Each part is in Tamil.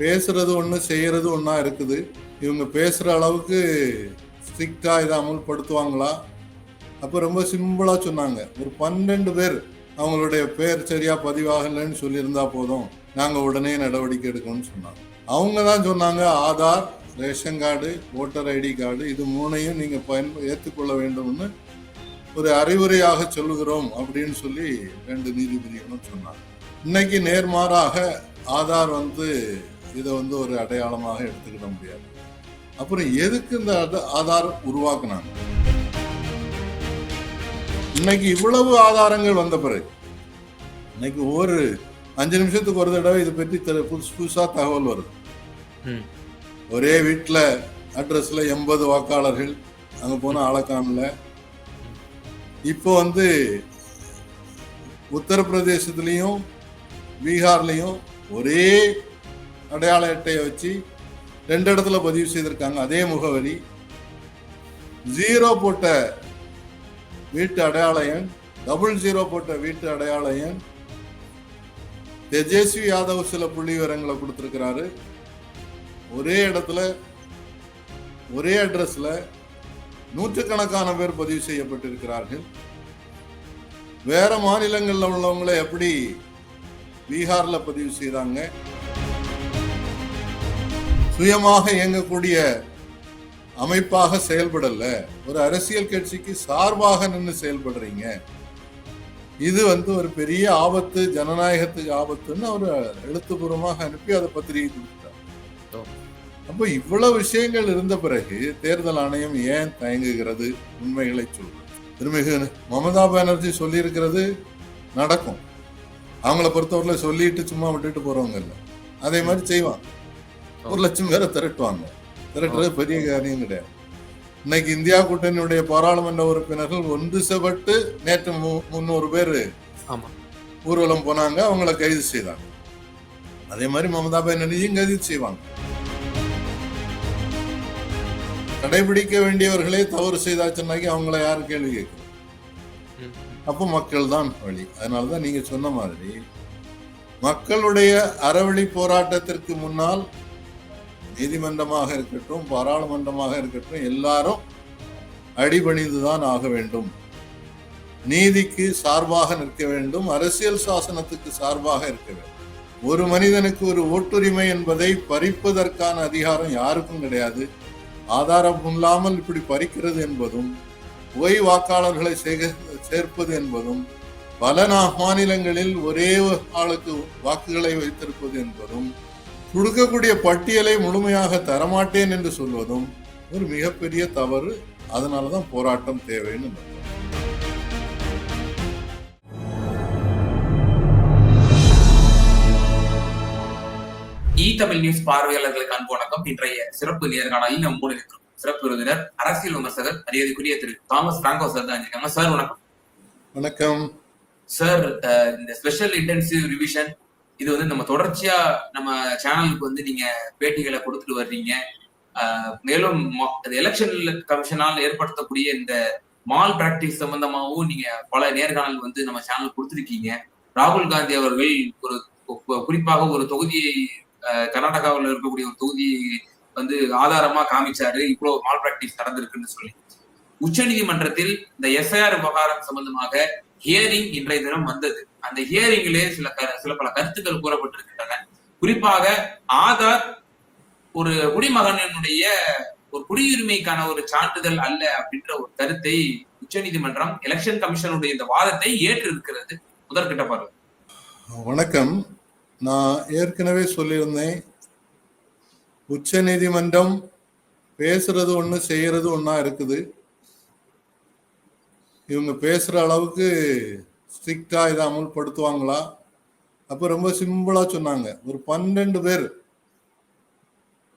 பேசுறது ஒன்று செய்யறது ஒன்றா இருக்குது. இவங்க பேசுகிற அளவுக்கு ஸ்ட்ரிக்டாக இதை அமுல்படுத்துவாங்களா? அப்போ ரொம்ப சிம்பிளாக சொன்னாங்க. ஒரு பன்னெண்டு பேர் அவங்களுடைய பேர் சரியாக பதிவாகலைன்னு சொல்லியிருந்தா போதும். நாங்கள் உடனே நடவடிக்கை எடுக்கணும்னு சொன்னாங்க. அவங்க தான் சொன்னாங்க Aadhaar ration card voter ID card இது மூணையும் நீங்கள் பயன் ஏற்றுக்கொள்ள வேண்டும்னு ஒரு அறிவுரையாக சொல்லுகிறோம் அப்படின்னு சொல்லி ரெண்டு நீதிபதிகளும் சொன்னாங்க. இன்னைக்கு நேர்மாறாக ஆதார் வந்து இதை வந்து ஒரு அடையாளமாக எடுத்துக்கிட முடியாது. அப்புறம் எதுக்கு இந்த ஆத- ஆதார் உருவாக்குனாங்க? இன்னைக்கு இவ்வளவு ஆதாரங்கள் வந்த பிறகு இன்னைக்கு ஒரு அஞ்சு நிமிஷத்துக்கு ஒரு தடவை இதை பற்றி புதுசு புதுசா தகவல் வருது. ஒரே வீட்டில் அட்ரஸ்ல எண்பது வாக்காளர்கள் அங்க போன ஆளக்காமல இப்போ வந்து உத்தரப்பிரதேசத்துலேயும் பீகார்லேயும் ஒரே அடையாள அட்டையை வச்சு ரெண்டு இடத்துல பதிவு செய்திருக்காங்க. அதே முகவரி. ஜீரோ போட்ட வீட்டு அடையாள எண் டபுள் ஜீரோ போட்ட வீட்டு அடையாள எண். தேஜஸ்வி யாதவ் சில புள்ளி விவரங்களை கொடுத்துருக்கிறாரு. ஒரே இடத்துல ஒரே அட்ரஸ்ல நூற்றுக்கணக்கான பேர் பதிவு செய்யப்பட்டிருக்கிறார்கள். வேற மாநிலங்களில் உள்ளவங்களை எப்படி பீகார்ல பதிவு செய்கிறாங்க சுயமாக இயங்கக்கூடிய அமைப்பாக செயல்படல. ஒரு அரசியல் கட்சிக்கு சார்பாக நின்று செயல்படுறீங்க. இது வந்து ஒரு பெரிய ஆபத்து ஜனநாயகத்துக்கு ஆபத்துன்னு அவர் எழுத்துப்பூர்வமாக அனுப்பி அதை பத்திரிகை கொடுத்தார். அப்போ இவ்வளவு விஷயங்கள் இருந்த பிறகு தேர்தல் ஆணையம் ஏன் தயங்குகிறது? உண்மைகளை சொல்றது திருமிகு மமதா பானர்ஜி சொல்லியிருக்கிறது நடக்கும். அவங்கள பொறுத்தவரையில சொல்லிட்டு சும்மா விட்டுட்டு போறவங்க இல்லை. அதே மாதிரி செய்வாங்க. ஒரு லட்சம் பேரை திரட்டுவாங்க. திரட்டுறது பெரிய காரியம் கிடையாது இன்னைக்கு இந்தியா கூட்டணியுடைய பாராளுமன்ற உறுப்பினர்கள் ஒன்று செவட்டு நேற்று மு- முந்நூறு பேர் ஊர்வலம் போனாங்க அவங்கள கைது செய்தாங்க. அதே மாதிரி மமதா பானர்ஜியும் கைது செய்வாங்க. கடைபிடிக்க வேண்டியவர்களே தவறு செய்தாச்சுன்னாக்கி அவங்கள யாரும் கேள்வி கேட்கணும் ம். அப்போ மக்கள் தான் வழி. அதனால தான் நீங்க சொன்ன மாதிரி மக்களுடைய அறவழி போராட்டத்திற்கு முன்னால் நீதிமன்றமாக இருக்கட்டும் பாராளுமன்றமாக இருக்கட்டும் எல்லாரும் அடிபணிந்துதான் ஆக வேண்டும். நீதிக்கு சார்பாக நிற்க வேண்டும் அரசியல் சாசனத்துக்கு சார்பாக இருக்க வேண்டும். ஒரு மனிதனுக்கு ஒரு ஓட்டுரிமை என்பதை பறிப்பதற்கான அதிகாரம் யாருக்கும் கிடையாது. ஆதாரம் இல்லாமல் இப்படி பறிக்கிறது என்பதும் பொய் வாக்காளர்களை சேர்ப்பது என்பதும் பல மாநிலங்களில் ஒரே ஆளுக்கு வாக்குகளை வைத்திருப்பது என்பதும் கொடுக்கக்கூடிய பட்டியலை முழுமையாக தரமாட்டேன் என்று சொல்வதும் ஒரு மிகப்பெரிய தவறு. அதனாலதான் போராட்டம் தேவைன்னு. இ தமிழ் நியூஸ் பார்வையாளர்களுக்கு அன்பு வணக்கம். இன்றைய சிறப்பு நேர்காணலில் நம் இருக்கிறோம். சிறப்பு விருந்தினர் அரசியல் விமர்சகர் மரியாதைக்குரிய திரு தாமஸ் பிராங்கோ சார் தான் இருக்காங்க. சார் வணக்கம். வணக்கம். சார் இந்த ஸ்பெஷல் இன்டென்சிவ் ரிவிஷன் இது வந்து நம்ம தொடர்ச்சியா நம்ம சேனலுக்கு வந்து நீங்க பேட்டிகளை கொடுத்துட்டு வர்றீங்க. மேலும் எலெக்ஷன் கமிஷனால் ஏற்படுத்தக்கூடிய இந்த மால் பிராக்டிஸ் சம்பந்தமாகவும் நீங்க பல நேர்காணல் வந்து நம்ம சேனல் கொடுத்துருக்கீங்க. ராகுல் காந்தி அவர்கள் ஒரு குறிப்பாக ஒரு தொகுதியை கர்நாடகாவில் இருக்கக்கூடிய ஒரு தொகுதியை வந்து ஆதாரமா காமிச்சாரு. இவ்வளவு மால் பிராக்டிஸ் நடந்திருக்குன்னு சொல்லி. உச்ச நீதிமன்றத்தில் இந்த எஸ்ஐஆர் விவகாரம் சம்பந்தமாக ஹியரிங் இன்றைய தினம் வந்தது. அந்த ஹியரிங்கிலே சில க- சில பல கருத்துக்கள் கூறப்பட்டிருக்கின்றன. குறிப்பாக ஆதார் ஒரு குடிமகனினுடைய ஒரு குடியுரிமைக்கான ஒரு சான்றிதழ் அல்ல அப்படின்ற ஒரு கருத்தை உச்சநீதிமன்றம் எலெக்ஷன் கமிஷனுடைய இந்த வாதத்தை ஏற்றிருக்கிறது. முதற்கிட்ட முதற்கட்ட பார்வை. வணக்கம். நான் ஏற்கனவே சொல்லியிருந்தேன். உச்ச நீதிமன்றம் பேசுறது ஒண்ணு செய்யறது ஒண்ணா இருக்குது. இவங்க பேசுகிற அளவுக்கு ஸ்ட்ரிக்டாக இதை அமல்படுத்துவாங்களா? அப்போ ரொம்ப சிம்பிளாக சொன்னாங்க. ஒரு பன்னெண்டு பேர்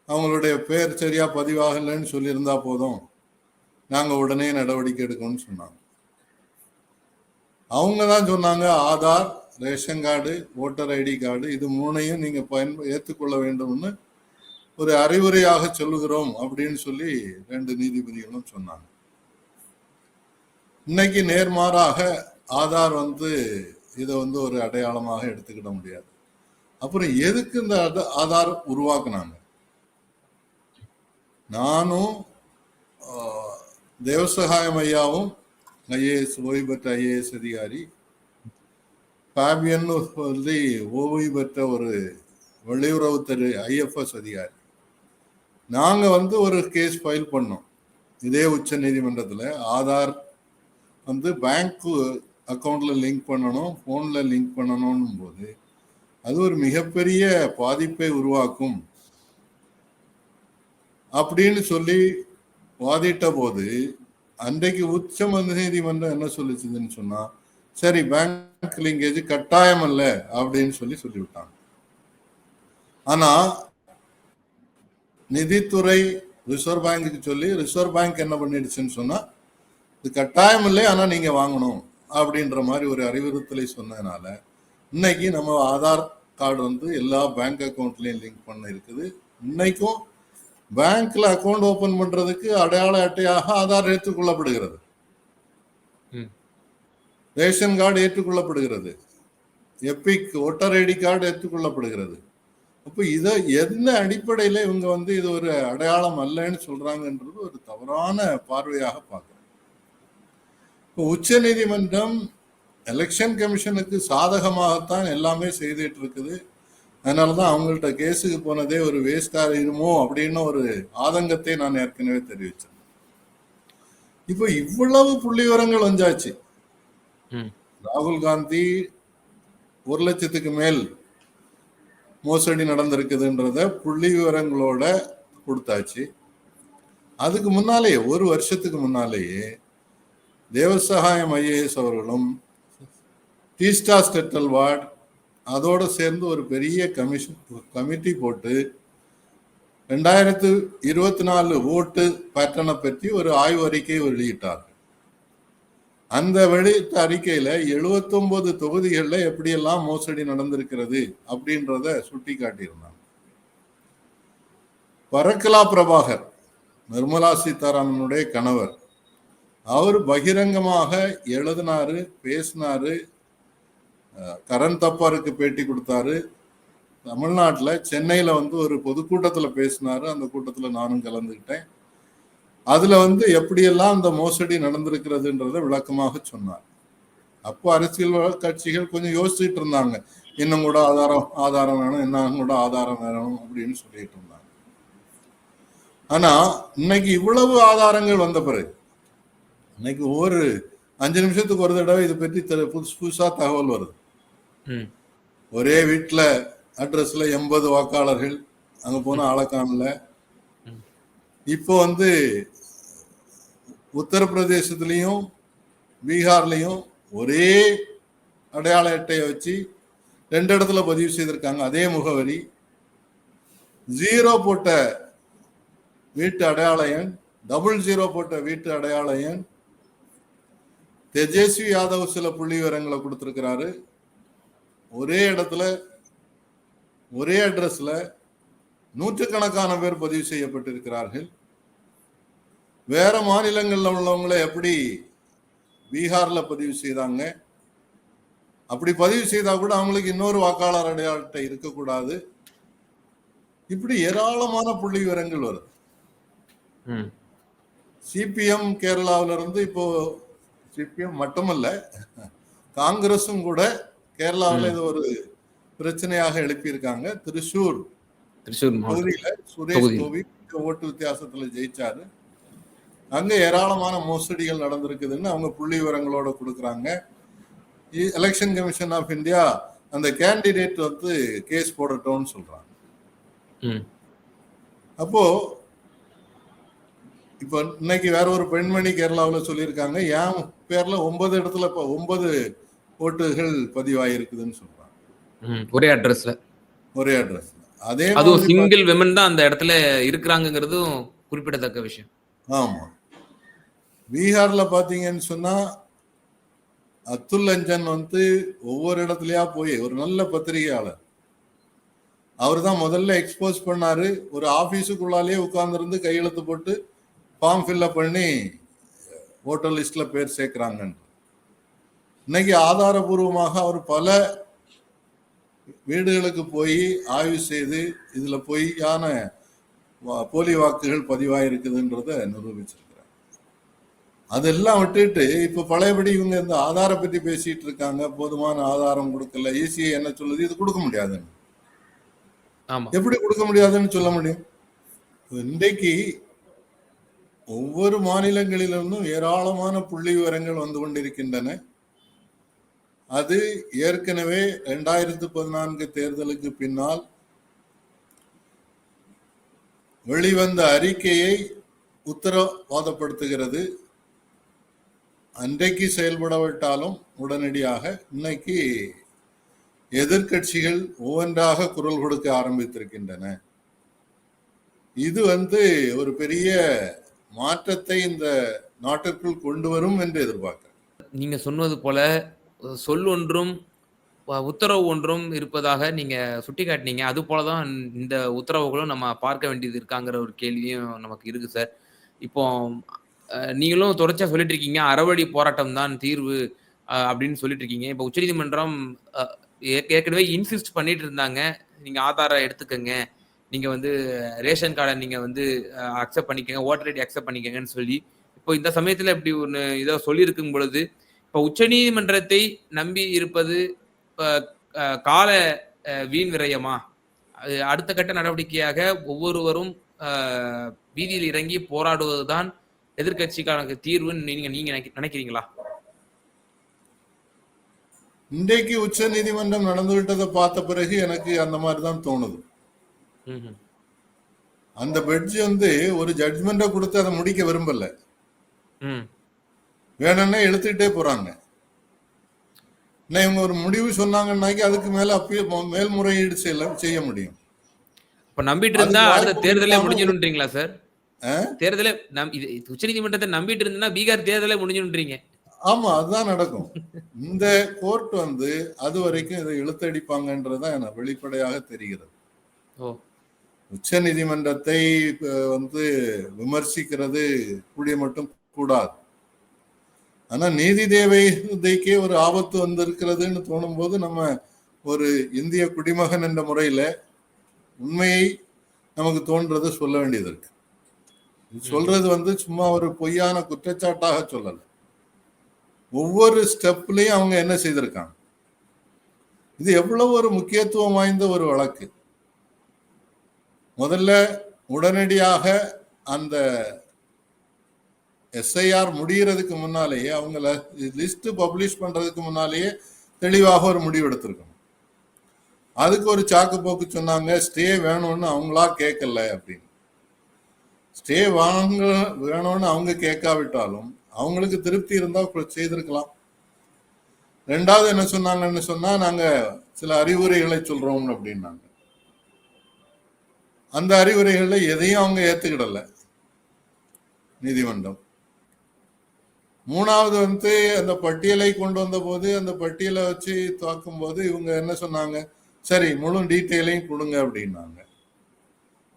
அவங்களுடைய பேர் சரியாக பதிவாகலைன்னு சொல்லியிருந்தா போதும். நாங்கள் உடனே நடவடிக்கை எடுக்கணும்னு சொன்னாங்க. அவங்க தான் சொன்னாங்க Aadhaar ration card voter ID card இது மூணையும் நீங்கள் பயன் ஏற்றுக்கொள்ள வேண்டும்னு ஒரு அறிவுரையாக சொல்லுகிறோம் அப்படின்னு சொல்லி ரெண்டு நீதிபதிகளும் சொன்னாங்க. இன்னைக்கு நேர்மாறாக ஆதார் வந்து இதை வந்து ஒரு அடையாளமாக எடுத்துக்கிட முடியாது. அப்புறம் எதுக்கு இந்த ஆதார் உருவாக்குனாங்க? நானும் தேவசகாயம் ஐயாவும் ஐஏஎஸ் ஓய்வு பெற்ற ஐஏஎஸ் அதிகாரி பாபியன் சொல்லி ஓய்வு பெற்ற ஒரு வெளியுறவுத்துறை ஐஎஃப்எஸ் அதிகாரி. நாங்கள் வந்து ஒரு கேஸ் ஃபைல் பண்ணோம். இதே உச்ச நீதிமன்றத்தில் ஆதார் வந்து பேங்க் அக்கௌண்ட்டில் லிங்க் பண்ணணும் ஃபோன்ல லிங்க் பண்ணணும் போது அது ஒரு மிகப்பெரிய பாதிப்பை உருவாக்கும். அப்படின்னு சொல்லி வாதிட்ட போது அன்றைக்கு உச்ச நீதிமன்றம் என்ன சொல்லிச்சுதுன்னு சொன்னா சரி பேங்க் லிங்கேஜ் கட்டாயம் அல்ல அப்படின்னு சொல்லி சொல்லிவிட்டாங்க. ஆனா நிதித்துறை ரிசர்வ் பேங்குக்கு சொல்லி ரிசர்வ் பேங்க் என்ன பண்ணிடுச்சுன்னு சொன்னா இது கட்டாயம் இல்லை ஆனா நீங்க வாங்கணும் அப்படின்ற மாதிரி ஒரு அறிவுறுத்தலை சொன்னதுனால இன்னைக்கு நம்ம ஆதார் கார்டு வந்து எல்லா பேங்க் அக்கௌண்ட்லயும் லிங்க் பண்ண இருக்குது. இன்னைக்கும் பேங்க்ல அக்கௌண்ட் ஓபன் பண்றதுக்கு அடையாள அட்டையாக ஆதார் ஏற்றுக்கொள்ளப்படுகிறது. ம். ரேஷன் கார்டு ஏற்றுக்கொள்ளப்படுகிறது. எப்பிக் ஓட்டர் ஐடி கார்டு ஏற்றுக்கொள்ளப்படுகிறது. அப்போ இதை எந்த அடிப்படையில இவங்க வந்து இது ஒரு அடையாளம் அல்லன்னு சொல்றாங்கன்றது ஒரு தவறான பார்வையாக பார்க்கிறேன் இப்போ உச்ச நீதிமன்றம் எலெக்ஷன் கமிஷனுக்கு சாதகமாகத்தான் எல்லாமே செய்துட்டு இருக்குது அதனாலதான் அவங்கள்ட்ட கேஸுக்கு போனதே ஒரு வேஸ்டா இருமோ அப்படின்னு ஒரு ஆதங்கத்தை நான் ஏற்கனவே தெரிவிச்சேன் இப்போ இவ்வளவு புள்ளி விவரங்கள் வந்தாச்சு. ராகுல் காந்தி ஒரு லட்சத்துக்கு மேல் மோசடி நடந்திருக்குதுன்றத புள்ளி விவரங்களோட கொடுத்தாச்சு. அதுக்கு முன்னாலேயே ஒரு வருஷத்துக்கு முன்னாலேயே தேவசகாயம் ஐஏஎஸ் அவர்களும் டீஸ்டா ஸ்டெட்டல் வார்டு அதோடு சேர்ந்து ஒரு பெரிய கமிஷன் கமிட்டி போட்டு ரெண்டாயிரத்து இருபத்தி நாலு ஓட்டு பேட்டனை பற்றி ஒரு ஆய்வு அறிக்கை வெளியிட்டார் அந்த வெளியிட்ட அறிக்கையில 79 தொகுதிகளில் எப்படியெல்லாம் மோசடி நடந்திருக்கிறது அப்படின்றத சுட்டி காட்டியிருந்தாங்க பரக்கலா பிரபாகர் நிர்மலா சீதாராமனுடைய கணவர் அவர் பகிரங்கமாக எழுதினாரு பேசினாரு கரண் தப்பாருக்கு பேட்டி கொடுத்தாரு. தமிழ்நாட்டில் சென்னையில் வந்து ஒரு பொதுக்கூட்டத்தில் பேசினாரு. அந்த கூட்டத்தில் நானும் கலந்துக்கிட்டேன். அதில் வந்து எப்படியெல்லாம் அந்த மோசடி நடந்திருக்கிறதுன்றத விளக்கமாக சொன்னார். அப்போ அரசியல் கட்சிகள் கொஞ்சம் யோசிச்சுட்டு இருந்தாங்க. இன்னும் கூட ஆதாரம் ஆதாரம் வேணும் இன்னும் கூட ஆதாரம் வேணும் அப்படின்னு சொல்லிட்டு இருந்தாங்க. ஆனா இன்னைக்கு இவ்வளவு ஆதாரங்கள் வந்த பிறகு இன்னைக்கு ஒவ்வொரு அஞ்சு நிமிஷத்துக்கு ஒரு தடவை இதை பற்றி புதுசு புதுசா தகவல் வருது. ஒரே வீட்டுல அட்ரஸ்ல எண்பது வாக்காளர்கள் அங்க போன ஆளக்கானல இப்போ வந்து உத்தரப்பிரதேசத்துலயும் பீகார்லயும் ஒரே அடையாள அட்டையை வச்சு ரெண்டு இடத்துல பதிவு செய்திருக்காங்க. அதே முகவரி. ஜீரோ போட்ட வீட்டு அடையாள எண் டபுள் ஜீரோ போட்ட வீட்டு அடையாள எண் தேஜஸ்வி யாதவ் சில புள்ளி விவரங்களை கொடுத்திருக்கிறாரு. ஒரே இடத்துல ஒரே அட்ரஸ்ல நூற்றுக்கணக்கான பேர் பதிவு செய்யப்பட்டிருக்கிறார்கள். வேற மாநிலங்கள்ல உள்ளவங்களை எப்படி பீகார்ல பதிவு செய்தாங்க? அப்படி பதிவு செய்தா கூட அவங்களுக்கு இன்னொரு வாக்காளர் அடையாள அட்டை இருக்கக்கூடாது. இப்படி ஏராளமான புள்ளி விவரங்கள் வருது சிபிஎம் கேரளாவில இருந்து இப்போ சிபிஎம் மட்டுமல்ல காங்கிரஸும் கூட கேரளாவில் இது ஒரு பிரச்சனையாக எழுப்பியிருக்காங்க. திருச்சூர் திருச்சூர் தொகுதியில சுரேஷ். கோவி ஓட்டு வித்தியாசத்துல ஜெயிச்சாரு. அங்க ஏராளமான மோசடிகள் நடந்திருக்குதுன்னு அவங்க புள்ளி விவரங்களோட கொடுக்குறாங்க. எலெக்ஷன் கமிஷன் ஆஃப் இந்தியா அந்த கேண்டிடேட் வந்து கேஸ் போடட்டும்னு சொல்றாங்க. அப்போ இப்போ இன்னைக்கு வேற ஒரு பெண்மணி கேரளாவில் சொல்லியிருக்காங்க. என் பேர்ல ஒன்பது இடத்துல இப்போ ஒன்பது ஓட்டுகள் பதிவாயிருக்குதுன்னு சொல்றாங்க. ஒரே அட்ரஸ்ல ஒரே அட்ரஸ் அதே அதுவும் சிங்கிள் விமன் தான் அந்த இடத்துல இருக்கிறாங்கிறதும் குறிப்பிடத்தக்க விஷயம். ஆமா. பீகார்ல பாத்தீங்கன்னு சொன்னா அத்துல் லஞ்சன் வந்து ஒவ்வொரு இடத்துலயா போய் ஒரு நல்ல பத்திரிகையாளர். அவர் தான் முதல்ல எக்ஸ்போஸ் பண்ணாரு. ஒரு ஆபீஸுக்குள்ளாலே உட்கார்ந்திருந்து கையெழுத்து போட்டு ஃபார்ம் ஃபில்அப் பண்ணி ஓட்டர் லிஸ்ட்ல பேர் சேர்க்கிறாங்கன்னு. இன்னைக்கு ஆதாரபூர்வமாக அவர் பல வீடுகளுக்கு போய் ஆய்வு செய்து இதுல பொய்யான போலி வாக்குகள் பதிவாயிருக்குதுன்றத நிரூபிச்சிருக்கிறார். அதெல்லாம் விட்டுட்டு இப்ப பழையபடி இவங்க இந்த ஆதாரம் பத்தி பேசிட்டு இருக்காங்க போதுமான ஆதாரம் கொடுக்கல ஈஸியா என்ன சொல்லுது இது கொடுக்க முடியாதுன்னு. எப்படி கொடுக்க முடியாதுன்னு சொல்ல முடியும்? இன்றைக்கு ஒவ்வொரு மாநிலங்களிலிருந்தும் ஏராளமான புள்ளி விவரங்கள் வந்து கொண்டிருக்கின்றன. அது ஏற்கனவே இரண்டாயிரத்து பதினான்கு தேர்தலுக்கு பின்னால் வெளிவந்த அறிக்கையை உத்தரவாதப்படுத்துகிறது. அன்றைக்கு செயல்படவிட்டாலும் உடனடியாக இன்னைக்கு எதிர்க்கட்சிகள் ஒவ்வொன்றாக குரல் கொடுக்க ஆரம்பித்திருக்கின்றன. இது வந்து ஒரு பெரிய மாற்றத்தை இந்த நாட்டிற்குள் கொண்டு வரும் என்று எதிர்பார்க்கிறேன் நீங்க சொன்னது போல சொல் ஒன்றும் உத்தரவு ஒன்றும் இருப்பதாக நீங்க சுட்டிக்காட்டினீங்க. அது போலதான் இந்த உத்தரவுகளும் நம்ம பார்க்க வேண்டியது இருக்காங்கிற ஒரு கேள்வியும் நமக்கு இருக்கு சார். இப்போ நீங்களும் தொடர்ச்சியா சொல்லிட்டு இருக்கீங்க. அறவழி போராட்டம் தான் தீர்வு அப்படின்னு சொல்லிட்டு இருக்கீங்க. இப்போ உச்சநீதிமன்றம் ஏற்க- ஏற்கனவே இன்சிஸ்ட் பண்ணிட்டு இருந்தாங்க. நீங்க ஆதாரம் எடுத்துக்கங்க. நீங்க வந்து ரேஷன் கார்டை நீங்க வந்து அக்செப்ட் பண்ணிக்கங்க ஓட்டர் ஐடி அக்செப்ட் பண்ணிக்கங்கன்னு சொல்லி இப்போ இந்த சமயத்துல இப்படி ஒன்று இதோ சொல்லியிருக்கும் பொழுது இப்போ உச்சநீதிமன்றத்தை நம்பி இருப்பது கால வீண் விரயமா? அது அடுத்த கட்ட நடவடிக்கையாக ஒவ்வொருவரும் வீதியில் இறங்கி போராடுவதுதான் எதிர்க்கட்சிக்கான தீர்வுன்னு நீங்க நீங்க நினைக்க- நினைக்கிறீங்களா? இன்றைக்கு உச்ச நீதிமன்றம் நடந்துவிட்டதை பார்த்த பிறகு எனக்கு அந்த மாதிரி தான் தோணுது. அந்த பெட்ஜ் வந்து ஒரு ஜட்ஜ்மெண்ட்டை கொடுத்து அதை முடிக்க விரும்பல. வேணும்னா இழுத்துக்கிட்டே போறாங்க. இவங்க ஒரு முடிவு சொன்னாங்கன்னாக்கி அதுக்கு மேல அப்பீல் மேல்முறையீடு செய்ய செய்ய முடியும். இப்ப நம்பிட்டு இருந்தா அடுத்த தேர்தலே முடிஞ்சிடும்ன்றீங்களா சார்? தேர்தலே நம் இது உச்சநீதிமன்றத்தை நம்பிட்டு இருந்தீங்கன்னா பீகார் தேர்தலே முடிஞ்சிடும்ன்றீங்க. ஆமா அதுதான் நடக்கும். இந்த கோர்ட் வந்து அது வரைக்கும் இதை இழுத்தடிப்பாங்கன்றதுதான் எனக்கு வெளிப்படையாக தெரிகிறது. ஓ. உச்ச நீதிமன்றத்தை வந்து விமர்சிக்கிறது கூடிய மட்டும் கூடாது. ஆனா நீதி தேவைக்கே ஒரு ஆபத்து வந்திருக்கிறதுன்னு தோணும் போது நம்ம ஒரு இந்திய குடிமகன் என்ற முறையில உண்மையை நமக்கு தோன்றதை சொல்ல வேண்டியது இருக்கு. இது சொல்றது வந்து சும்மா ஒரு பொய்யான குற்றச்சாட்டாக சொல்லல. ஒவ்வொரு ஸ்டெப்லயும் அவங்க என்ன செய்திருக்காங்க? இது எவ்வளவு ஒரு முக்கியத்துவம் வாய்ந்த ஒரு வழக்கு. முதல்ல உடனடியாக அந்த எஸ்ஐஆர் முடிகிறதுக்கு முன்னாலேயே அவங்கள லிஸ்ட் பப்ளிஷ் பண்றதுக்கு முன்னாலேயே தெளிவாக ஒரு முடிவு எடுத்திருக்கணும். அதுக்கு ஒரு சாக்கு போக்கு சொன்னாங்க ஸ்டே வேணும்னு அவங்களா கேட்கல அப்படின்னு. ஸ்டே வாங்க வேணும்னு அவங்க கேட்காவிட்டாலும் அவங்களுக்கு திருப்தி இருந்தா செய்திருக்கலாம். ரெண்டாவது என்ன சொன்னாங்கன்னு சொன்னா நாங்க சில அறிவுரைகளை சொல்றோம் அப்படின்னாங்க. அந்த அறிவுரைகளில் எதையும் அவங்க ஏத்துக்கிடல. நீதிமன்றம். மூணாவது வந்து அந்த பட்டியலை கொண்டு வந்த போது அந்த பட்டியலை வச்சு தாக்கும் போது இவங்க என்ன சொன்னாங்க? சரி முழு டீட்டெயிலையும் கொடுங்க அப்படின்னாங்க.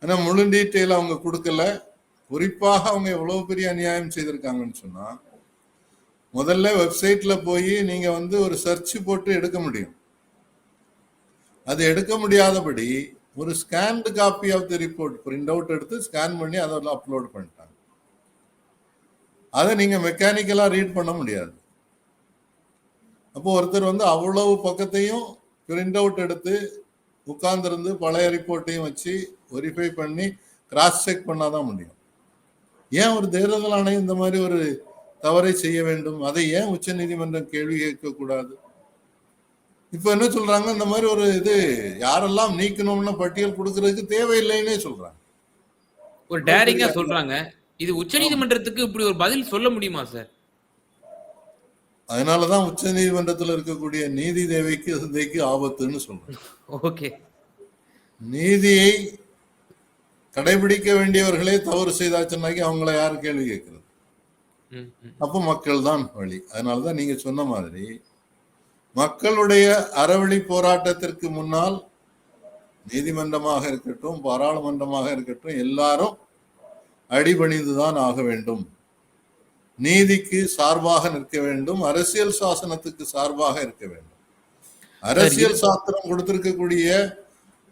ஆனால் முழு டீட்டெயில் அவங்க கொடுக்கல. குறிப்பாக அவங்க எவ்வளவு பெரிய அநியாயம் செய்திருக்காங்கன்னு சொன்னா முதல்ல வெப்சைட்ல போய் நீங்க வந்து ஒரு சர்ச் போட்டு எடுக்க முடியும். அது எடுக்க முடியாதபடி ஒரு scanned copy of the report print out எடுத்து ஸ்கேன் பண்ணி அதில் அப்லோட் பண்ணிட்டாங்க. அதை நீங்கள் மெக்கானிக்கலாக ரீட் பண்ண முடியாது. அப்போ ஒருத்தர் வந்து அவ்வளவு பக்கத்தையும் பிரிண்ட் அவுட் எடுத்து உட்கார்ந்துருந்து பழைய ரிப்போர்ட்டையும் வச்சு வெரிஃபை பண்ணி கிராஸ் செக் பண்ணாதான் முடியும். ஏன் ஒரு தேர்தல் ஆணையம் இந்த மாதிரி ஒரு தவறை செய்ய வேண்டும்? அதை ஏன் உச்ச நீதிமன்றம் கேள்வி கேட்கக்கூடாது? இப்ப என்ன சொல்றாங்க? இந்த மாதிரி ஒரு இது யாரெல்லாம் நீக்கணும்னு பட்டியல் கொடுக்கறதுக்கு தேவையில்லைன்னே சொல்றாங்க. ஒரு டேரிங்கா சொல்றாங்க. இது உச்சநீதிமன்றத்துக்கு இப்படி ஒரு பதில் சொல்ல முடியுமா சார்? அதனாலதான் உச்ச நீதிமன்றத்தில் இருக்கக்கூடிய நீதி தேவைக்கு சிந்தைக்கு ஆபத்துன்னு சொல்றேன். ஓகே. நீதியை கடைபிடிக்க வேண்டியவர்களே தவறு செய்தாச்சுன்னாக்கி அவங்கள யாரு கேள்வி கேட்கறது. அப்போ மக்கள் தான் வழி. அதனாலதான் நீங்க சொன்ன மாதிரி மக்களுடைய அறவழி போராட்டத்திற்கு முன்னால் நீதிமன்றமாக இருக்கட்டும் பாராளுமன்றமாக இருக்கட்டும் எல்லாரும் அடிபணிந்துதான் ஆக வேண்டும். நீதிக்கு சார்பாக நிற்க வேண்டும் அரசியல் சாசனத்துக்கு சார்பாக இருக்க வேண்டும். அரசியல் சாஸ்திரம் கொடுத்திருக்கக்கூடிய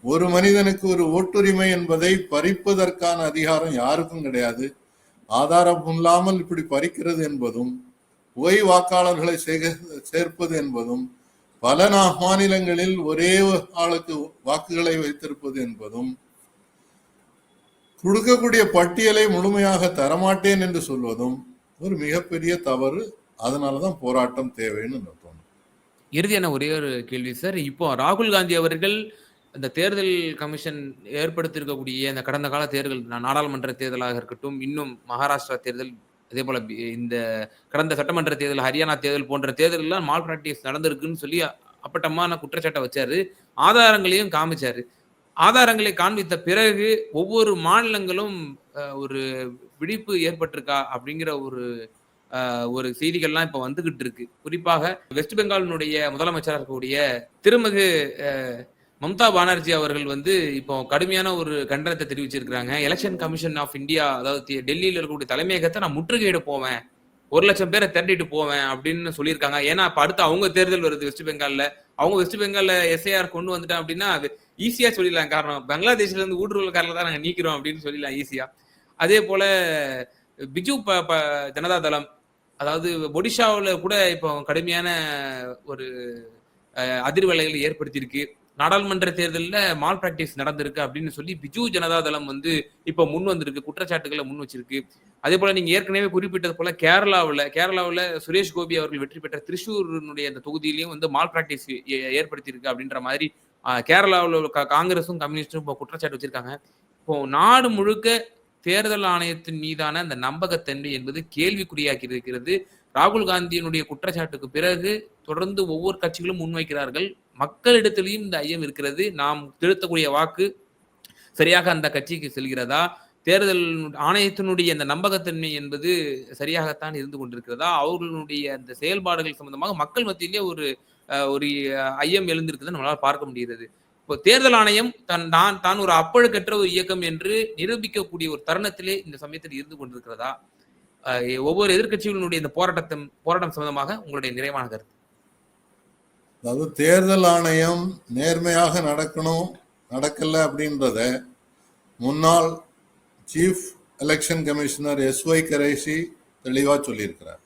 ஒரு மனிதனுக்கு ஒரு ஓட்டுரிமை என்பதை பறிப்பதற்கான அதிகாரம் யாருக்கும் கிடையாது. ஆதாரம் இல்லாமல் இப்படி பறிக்கிறது என்பதும் பொய் வாக்காளர்களை சேர்ப்பது என்பதும் பல மாநிலங்களில் ஒரே ஆளுக்கு வாக்குகளை வைத்திருப்பது என்பதும் கொடுக்கக்கூடிய பட்டியலை முழுமையாக தரமாட்டேன் என்று சொல்வதும் ஒரு மிகப்பெரிய தவறு. அதனாலதான் போராட்டம் தேவைன்னு நான் இறுதியான ஒரே ஒரு கேள்வி சார். இப்போ ராகுல் காந்தி அவர்கள் இந்த தேர்தல் கமிஷன் ஏற்படுத்தியிருக்கக்கூடிய இந்த கடந்த கால தேர்தல் நாடாளுமன்ற தேர்தலாக இருக்கட்டும் இன்னும் மகாராஷ்டிரா தேர்தல் அதே போல் இந்த கடந்த சட்டமன்ற தேர்தல் ஹரியானா தேர்தல் போன்ற தேர்தலெல்லாம் மால் பிராக்டிஸ் நடந்திருக்குன்னு சொல்லி அப்பட்டமான குற்றச்சாட்டை வச்சாரு. ஆதாரங்களையும் காமிச்சாரு. ஆதாரங்களை காண்பித்த பிறகு ஒவ்வொரு மாநிலங்களும் ஒரு விழிப்பு ஏற்பட்டிருக்கா அப்படிங்கிற ஒரு ஒரு செய்திகள்லாம் இப்போ வந்துகிட்டு இருக்கு. குறிப்பாக வெஸ்ட் பெங்காலினுடைய முதலமைச்சராக இருக்கக்கூடிய திருமிகு மம்தா பானர்ஜி அவர்கள் வந்து இப்போ கடுமையான ஒரு கண்டனத்தை தெரிவிச்சிருக்கிறாங்க. எலெக்ஷன் கமிஷன் ஆஃப் இந்தியா அதாவது டெல்லியில் இருக்கக்கூடிய தலைமையகத்தை நான் முற்றுகையிட போவேன். ஒரு லட்சம் பேரை திரட்டிட்டு போவேன் அப்படின்னு சொல்லியிருக்காங்க. ஏன்னா இப்போ அடுத்து அவங்க தேர்தல் வருது வெஸ்ட் பெங்காலில் அவங்க வெஸ்ட் பெங்காலில் எஸ்ஐஆர் கொண்டு வந்துட்டான் அப்படின்னா அது ஈஸியா சொல்லிடலாம். காரணம் பங்களாதேஷ்ல இருந்து ஊடுருவல்காரில் தான் நாங்கள் நீக்கிறோம் அப்படின்னு சொல்லிடலாம் ஈஸியா அதே போல பிஜு ப ப ஜனதா தளம் அதாவது ஒடிஷாவில் கூட இப்போ கடுமையான ஒரு அதிர்வலைகளை ஏற்படுத்தியிருக்கு. நாடாளுமன்ற தேர்தலில் மால் பிராக்டிஸ் நடந்திருக்கு அப்படின்னு சொல்லி பிஜு ஜனதா தளம் வந்து இப்போ முன் வந்திருக்கு குற்றச்சாட்டுகளை முன் வச்சிருக்கு. அதே போல நீங்க ஏற்கனவே குறிப்பிட்டது போல கேரளாவில் கேரளாவில் சுரேஷ் கோபி அவர்கள் வெற்றி பெற்ற திருச்சூரினுடைய அந்த தொகுதியிலையும் வந்து மால் பிராக்டிஸ் ஏற்படுத்தியிருக்கு அப்படின்ற மாதிரி கேரளாவில் உள்ள காங்கிரஸும் கம்யூனிஸ்டும் இப்போ குற்றச்சாட்டு வச்சிருக்காங்க. இப்போ நாடு முழுக்க தேர்தல் ஆணையத்தின் மீதான அந்த நம்பகத்தன்மை என்பது கேள்விக்குறியாக்கி இருக்கிறது. ராகுல் காந்தியினுடைய குற்றச்சாட்டுக்கு பிறகு தொடர்ந்து ஒவ்வொரு கட்சிகளும் முன்வைக்கிறார்கள். மக்களிடத்திலையும் இந்த ஐயம் இருக்கிறது. நாம் திருத்தக்கூடிய வாக்கு சரியாக அந்த கட்சிக்கு செல்கிறதா? தேர்தல் ஆணையத்தினுடைய அந்த நம்பகத்தன்மை என்பது சரியாகத்தான் இருந்து கொண்டிருக்கிறதா? அவர்களுடைய அந்த செயல்பாடுகள் சம்பந்தமாக மக்கள் மத்தியிலே ஒரு ஒரு ஐயம் எழுந்திருக்குதை நம்மளால் பார்க்க முடிகிறது. இப்போ தேர்தல் ஆணையம் தன் தான் தான் ஒரு அப்பழுக்கற்ற ஒரு இயக்கம் என்று நிரூபிக்கக்கூடிய ஒரு தருணத்திலே இந்த சமயத்தில் இருந்து கொண்டிருக்கிறதா? ஒவ்வொரு எதிர்க்கட்சிகளுடைய இந்த போராட்டத்தை போராட்டம் சம்பந்தமாக உங்களுடைய நிறைவான கருத்து. அதாவது தேர்தல் ஆணையம் நேர்மையாக நடக்கணும் நடக்கல அப்படின்றத முன்னாள் chief election commissioner S Y Quraishi தெளிவாக சொல்லியிருக்கிறார்.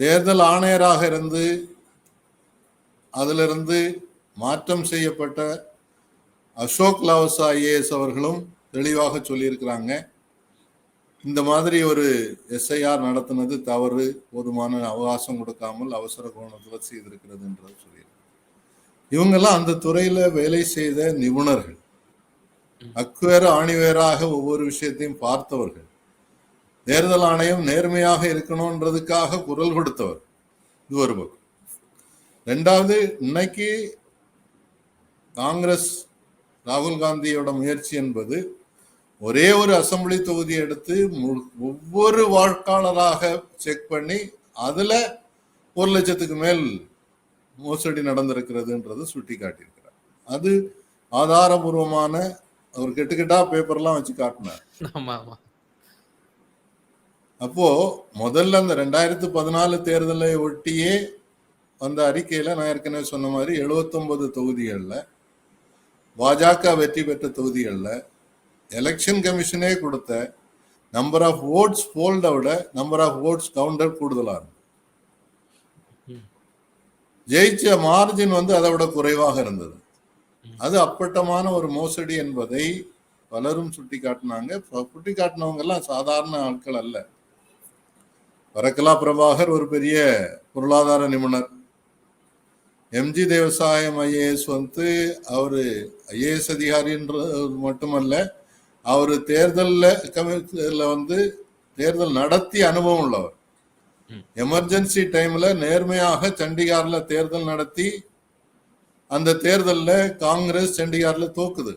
தேர்தல் ஆணையராக இருந்து அதிலிருந்து மாற்றம் செய்யப்பட்ட அசோக் லாவசா ஐஏஎஸ் அவர்களும் தெளிவாக சொல்லியிருக்கிறாங்க. இந்த மாதிரி ஒரு எஸ்ஐஆர் நடத்தினது தவறு போதுமான அவகாசம் கொடுக்காமல் அவசர கோணத்தில் செய்திருக்கிறதுன்றது சொல்லியிருக்காங்க இவங்கெல்லாம் அந்த துறையில வேலை செய்த நிபுணர்கள். அக்குவேர ஆணிவேராக ஒவ்வொரு விஷயத்தையும் பார்த்தவர்கள். தேர்தல் ஆணையம் நேர்மையாக இருக்கணும்ன்றதுக்காக குரல் கொடுத்தவர். இது ஒரு பக்கம். ரெண்டாவது இன்னைக்கு காங்கிரஸ் ராகுல் காந்தியோட முயற்சி என்பது ஒரே ஒரு அசெம்பிளி தொகுதி எடுத்து ஒவ்வொரு வாக்காளராக செக் பண்ணி அதுல ஒரு லட்சத்துக்கு மேல் மோசடி நடந்திருக்கிறதுன்றது சுட்டி காட்டியிருக்கிறார் அது ஆதாரபூர்வமான அவர் கெட்டுக்கெட்டா பேப்பர்லாம் வச்சு காட்டினார். அப்போ முதல்ல அந்த ரெண்டாயிரத்து பதினாலு தேர்தலை ஒட்டியே அந்த அறிக்கையில நான் ஏற்கனவே சொன்ன மாதிரி 79 தொகுதிகள்ல பாஜக வெற்றி பெற்ற தொகுதிகள்ல எலெக்ஷன் கமிஷனே கொடுத்த நம்பர் ஆஃப் ஓட்ஸ் போல்ட விட நம்பர் ஆஃப் ஓட்ஸ் கவுண்டர் கூடுதலாக இருக்கும் ஜெயிச்ச மார்ஜின் வந்து அதை விட குறைவாக இருந்தது. அது அப்பட்டமான ஒரு மோசடி என்பதை பலரும் சுட்டி காட்டினாங்க சுட்டி காட்டினவங்க எல்லாம் சாதாரண ஆட்கள் அல்ல. வரக்கலா பிரபாகர் ஒரு பெரிய பொருளாதார நிபுணர். எம்ஜி தேவசாயம் ஐஏஎஸ் வந்து அவரு ஐஏஎஸ் அதிகாரின்றது மட்டுமல்ல அவர் தேர்தல்ல கமிஷன்ல வந்து தேர்தல் நடத்தி அனுபவம் உள்ளவர். எமர்ஜென்சி டைம்ல நேர்மையாக சண்டிகார்ல தேர்தல் நடத்தி அந்த தேர்தல்ல காங்கிரஸ் சண்டிகார்ல தோக்குது.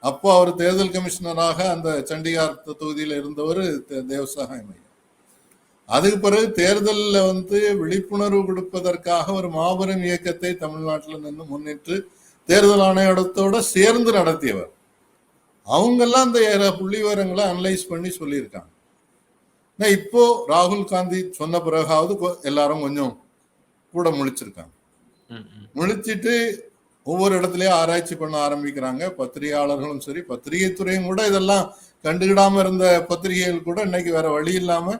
அப்போ அவர் தேர்தல் கமிஷனராக அந்த சண்டிகார் தொகுதியில இருந்தவர் தே- தேவசாயம் ஐயா அதுக்கு பிறகு தேர்தலில் வந்து விழிப்புணர்வு கொடுப்பதற்காக ஒரு மாபெரும் இயக்கத்தை தமிழ்நாட்டில் நின்று முன்னிட்டு தேர்தல் ஆணையத்தோட சேர்ந்து நடத்தியவர். அவங்கெல்லாம் அந்த புள்ளி விவரங்களை அனலைஸ் பண்ணி சொல்லியிருக்காங்க. ஆனா இப்போ ராகுல் காந்தி சொன்ன பிறகாவது எல்லாரும் கொஞ்சம் கூட முழிச்சிருக்காங்க. முழிச்சிட்டு ஒவ்வொரு இடத்துலயும் ஆராய்ச்சி பண்ண ஆரம்பிக்கிறாங்க. பத்திரிகையாளர்களும் சரி பத்திரிகை துறையும் கூட இதெல்லாம் கண்டுக்கிடாம இருந்த பத்திரிகைகள் கூட இன்னைக்கு வேற வழி இல்லாம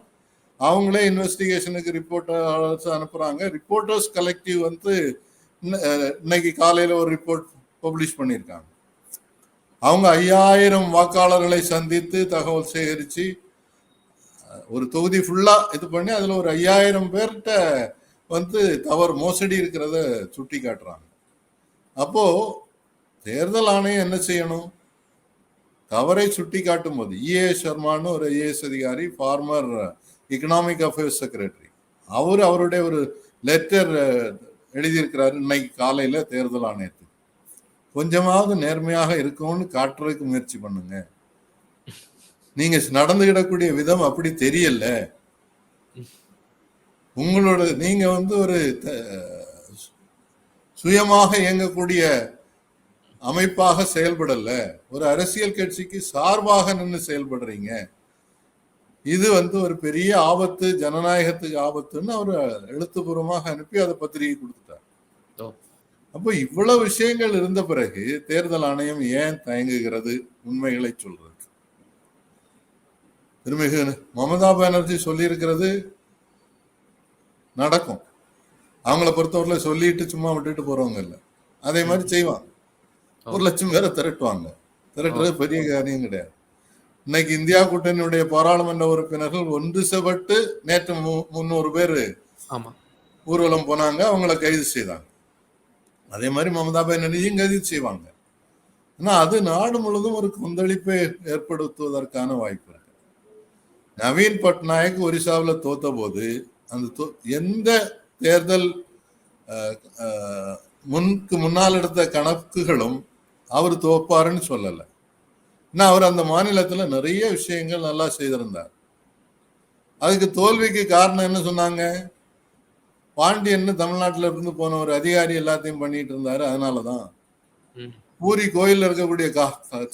அவங்களே இன்வெஸ்டிகேஷனுக்கு ரிப்போர்ட்டர்ஸ் அனுப்புறாங்க. ரிப்போர்ட்டர்ஸ் கலெக்டிவ் வந்து இன்னைக்கு காலையில ஒரு ரிப்போர்ட் பப்ளிஷ் பண்ணியிருக்காங்க. அவங்க ஐயாயிரம் வாக்காளர்களை சந்தித்து தகவல் சேகரித்து ஒரு தொகுதி ஃபுல்லாக இது பண்ணி அதில் ஒரு ஐயாயிரம் பேர்கிட்ட வந்து தவறு மோசடி இருக்கிறத சுட்டி காட்டுறாங்க. அப்போது தேர்தல் ஆணையம் என்ன செய்யணும்? தவறை சுட்டி காட்டும் போது இஏ சர்மான்னு ஒரு ஐஏஎஸ் அதிகாரி ஃபார்மர் எக்கனாமிக் அஃபேர்ஸ் செக்ரட்டரி அவர் அவருடைய ஒரு லெட்டர் எழுதியிருக்கிறாரு. இன்னைக்கு காலையில் தேர்தல் ஆணையத்துக்கு. கொஞ்சமாவது நேர்மையாக இருக்கும்னு காட்டுறதுக்கு முயற்சி பண்ணுங்க. நீங்க நடந்துகிடக்கூடிய விதம் அப்படி தெரியல. உங்களோட நீங்க வந்து ஒரு த- சுயமாக இயங்கக்கூடிய அமைப்பாக செயல்படல. ஒரு அரசியல் கட்சிக்கு சார்பாக நின்று செயல்படுறீங்க. இது வந்து ஒரு பெரிய ஆபத்து ஜனநாயகத்துக்கு ஆபத்துன்னு அவர் எழுத்துப்பூர்வமாக அனுப்பி அதை பத்திரிகை கொடுத்து அப்போ இவ்வளவு விஷயங்கள் இருந்த பிறகு தேர்தல் ஆணையம் ஏன் தயங்குகிறது? உண்மைகளை சொல்றதுக்கு. திருமிகு மமதா பானர்ஜி சொல்லியிருக்கிறது நடக்கும். அவங்கள பொறுத்தவரையில சொல்லிட்டு சும்மா விட்டுட்டு போறவங்க இல்ல. அதே மாதிரி செய்வாங்க. ஒரு லட்சம் பேரை திரட்டுவாங்க. திரட்டுறது பெரிய காரியம் கிடையாது. இன்னைக்கு இந்தியா கூட்டணியுடைய பாராளுமன்ற உறுப்பினர்கள் ஒன்று செபட்டு நேற்று மு- முந்நூறு பேர் ஊர்வலம் போனாங்க. அவங்கள கைது செய்தாங்க. அதே மாதிரி மமதா பானர்ஜியும் கைது செய்வாங்க. ஆனா அது நாடு முழுவதும் ஒரு கொந்தளிப்பை ஏற்படுத்துவதற்கான வாய்ப்பு இருக்கு. நவீன் பட்நாயக் ஒரிசாவில் தோத்த போது அந்த தோ- எந்த தேர்தல் முன்க்கு முன்னால் எடுத்த கணக்குகளும் அவர் தோப்பாருன்னு சொல்லலை. ஏன்னா அவர் அந்த மாநிலத்தில் நிறைய விஷயங்கள் நல்லா செய்திருந்தார். அதுக்கு தோல்விக்கு காரணம் என்ன சொன்னாங்க? பாண்டியன்னு தமிழ்நாட்டுல இருந்து போன ஒரு அதிகாரி எல்லாத்தையும் பண்ணிட்டு இருந்தாரு. அதனாலதான். பூரி கோயில்ல இருக்கக்கூடிய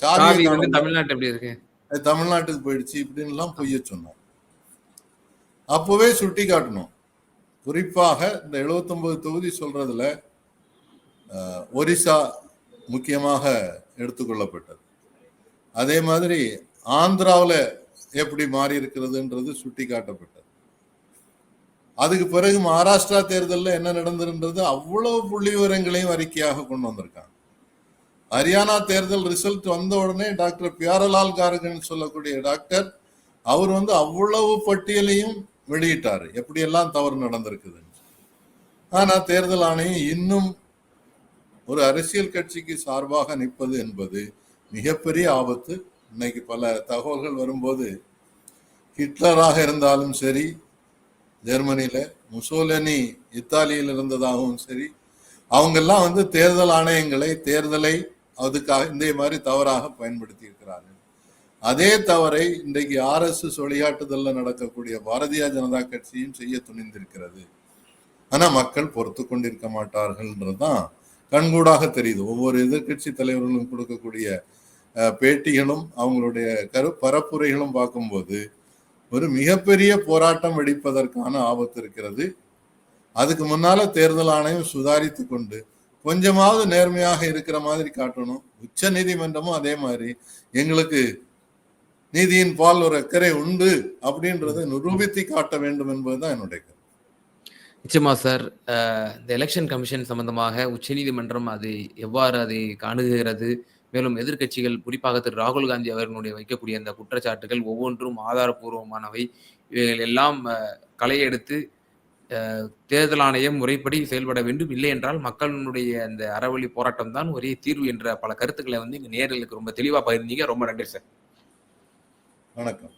சாவி. தமிழ்நாட்டு எப்படி இருக்கு? தமிழ்நாட்டுக்கு போயிடுச்சு இப்படின்னு எல்லாம் பொய்ய சொன்னார் அப்பவே சுட்டி காட்டணும். குறிப்பாக இந்த 79 தொகுதி சொல்றதுல ஒரிசா முக்கியமாக எடுத்துக்கொள்ளப்பட்டது அதே மாதிரி ஆந்திராவுல எப்படி மாறி இருக்கிறதுன்றது சுட்டி காட்டப்பட்டது. அதுக்கு பிறகு மகாராஷ்டிரா தேர்தலில் என்ன நடந்திருந்தது? அவ்வளவு புள்ளி விவரங்களையும் அறிக்கையாக கொண்டு வந்திருக்காங்க. ஹரியானா தேர்தல் ரிசல்ட் வந்த உடனே டாக்டர் பியாரலால் கார்கன் சொல்லக்கூடிய டாக்டர் அவர் வந்து அவ்வளவு பட்டியலையும் வெளியிட்டார். எப்படியெல்லாம் தவறு நடந்திருக்குது ஆனால் தேர்தல் ஆணையம் இன்னும் ஒரு அரசியல் கட்சிக்கு சார்பாக நிற்பது என்பது மிகப்பெரிய ஆபத்து. இன்னைக்கு பல தகவல்கள் வரும்போது ஹிட்லராக இருந்தாலும் சரி ஜெர்மனியில முசோலனி இத்தாலியில் இருந்ததாகவும் சரி அவங்கெல்லாம் வந்து தேர்தல் ஆணையங்களை தேர்தலை அதுக்காக இந்த மாதிரி தவறாக பயன்படுத்தி இருக்கிறார்கள் அதே தவறை இன்றைக்கு ஆர்எஸ்எஸ் வழிகாட்டுதல்ல நடக்கக்கூடிய பாரதிய ஜனதா கட்சியும் செய்ய துணிந்திருக்கிறது. ஆனா மக்கள் பொறுத்து கொண்டிருக்க மாட்டார்கள்ன்றதுதான் கண்கூடாக தெரியுது. ஒவ்வொரு எதிர்க்கட்சி தலைவர்களும் கொடுக்கக்கூடிய பேட்டிகளும் அவங்களுடைய கரு பரப்புரைகளும் பார்க்கும்போது ஒரு மிகப்பெரிய போராட்டம் வெடிப்பதற்கான ஆபத்து இருக்கிறது. அதுக்கு முன்னால தேர்தல் ஆணையம் சுதாரித்து கொண்டு கொஞ்சமாவது நேர்மையாக இருக்கிற மாதிரி காட்டணும். உச்ச நீதிமன்றமும் அதே மாதிரி. எங்களுக்கு நீதியின் பால் ஒரு அக்கறை உண்டு அப்படின்றத நிரூபித்து காட்ட வேண்டும் என்பதுதான் என்னுடைய கருத்து. நிச்சயமா சார். இந்த எலெக்ஷன் கமிஷன் சம்பந்தமாக உச்சநீதிமன்றம் அது எவ்வாறு அதை காணுகிறது? மேலும் எதிர்க்கட்சிகள் குறிப்பாக திரு. ராகுல் காந்தி அவர்களுடைய வைக்கக்கூடிய அந்த குற்றச்சாட்டுகள் ஒவ்வொன்றும் ஆதாரபூர்வமானவை. இவைகள் எல்லாம் களையெடுத்து தேர்தல் ஆணையம் முறைப்படி செயல்பட வேண்டும். இல்லை என்றால் மக்களுடைய அந்த அறவழி போராட்டம் தான் ஒரே தீர்வு என்ற பல கருத்துக்களை வந்து இங்க நேர்களுக்கு ரொம்ப தெளிவா பகிர்ந்தீங்க. ரொம்ப நன்றி சார். வணக்கம்.